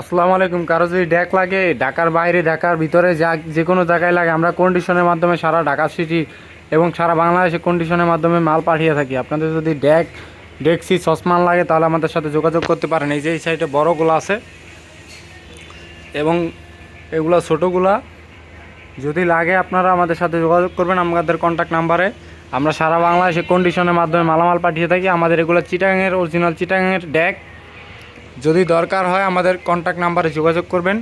আসসালামু আলাইকুম। কারও যদি ড্যাক লাগে, ঢাকার বাইরে, ঢাকার ভিতরে, যা যে কোনো জায়গায় লাগে, আমরা কন্ডিশনের মাধ্যমে সারা ঢাকা সিটি এবং সারা বাংলাদেশে কন্ডিশনের মাধ্যমে মাল পাঠিয়ে থাকি। আপনাদের যদি ড্যাক ডেক্সি সসমান লাগে, তাহলে আমাদের সাথে যোগাযোগ করতে পারেন। এই যে, এই সাইডে বড়গুলো আছে। এবং এগুলো ছোটোগুলা, যদি লাগে আপনারা আমাদের সাথে যোগাযোগ করবেন আমাদের কন্ট্যাক্ট নাম্বারে আমরা সারা বাংলাদেশে কন্ডিশনের মাধ্যমে মালামাল পাঠিয়ে থাকি। আমাদের এগুলো চিটাঙের অরিজিনাল চিটাঙের ড্যাক যদি দরকার হয় আমাদের কন্ট্যাক্ট নাম্বারে যোগাযোগ করবেন।